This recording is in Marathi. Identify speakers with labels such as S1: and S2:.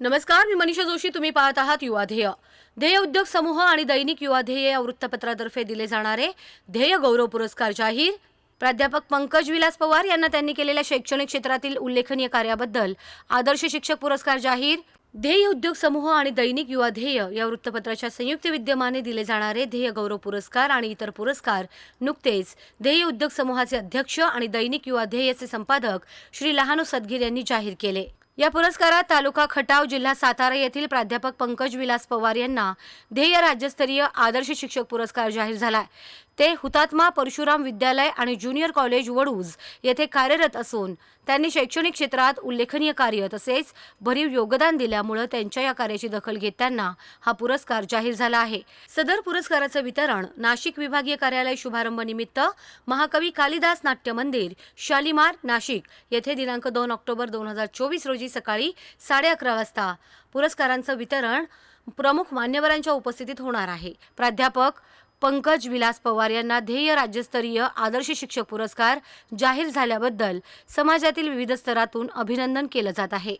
S1: नमस्कार मी मनीषा जोशी. तुम्ही पाहत आहात युवा ध्येय. ध्येय उद्योग समूह आणि दैनिक युवा ध्येय या वृत्तपत्रातर्फे दिले जाणारे ध्येय गौरव पुरस्कार जाहीर. प्राध्यापक पंकज विलास पवार यांना त्यांनी केलेल्या शैक्षणिक क्षेत्रातील उल्लेखनीय कार्याबद्दल आदर्श शिक्षक पुरस्कार जाहीर. ध्येय उद्योग समूह आणि दैनिक युवा ध्येय या वृत्तपत्राच्या संयुक्त विद्यमाने दिले जाणारे ध्येय गौरव पुरस्कार आणि इतर पुरस्कार नुकतेच ध्येय उद्योग समूहाचे अध्यक्ष आणि दैनिक युवा ध्येयचे संपादक श्री लहानू सदगीर यांनी जाहीर केले. या पुरस्कारात तालुका खटाव जिल्हा सातारा येथील प्राध्यापक पंकज विलास पवार यांना ध्येय राज्यस्तरीय आदर्श शिक्षक पुरस्कार जाहीर झालाय. ते हुतात्मा परशुराम विद्यालय आणि ज्युनियर कॉलेज वडूज येथे कार्यरत असून त्यांनी शैक्षणिक क्षेत्रात उल्लेखनीय कार्य तसेच भरीव योगदान दिल्यामुळे त्यांच्या या कार्याची दखल घेत त्यांना हा पुरस्कार जाहीर झाला आहे. सदर पुरस्काराचं वितरण नाशिक विभागीय कार्यालय शुभारंभ निमित्त महाकवी कालिदास नाट्य मंदिर शालिमार नाशिक येथे दिनांक दोन ऑक्टोबर दोन हजार चोवीस रोजी सकाळी साडे अकरा वाजता पुरस्कारांचं वितरण प्रमुख मान्यवरांच्या उपस्थितीत होणार आहे. प्राध्यापक पंकज विलास पवार यांना ध्येय राज्यस्तरीय आदर्श शिक्षक पुरस्कार जाहीर झाल्याबद्दल समाजातील विविध स्तरातून अभिनंदन केलं जात आहे.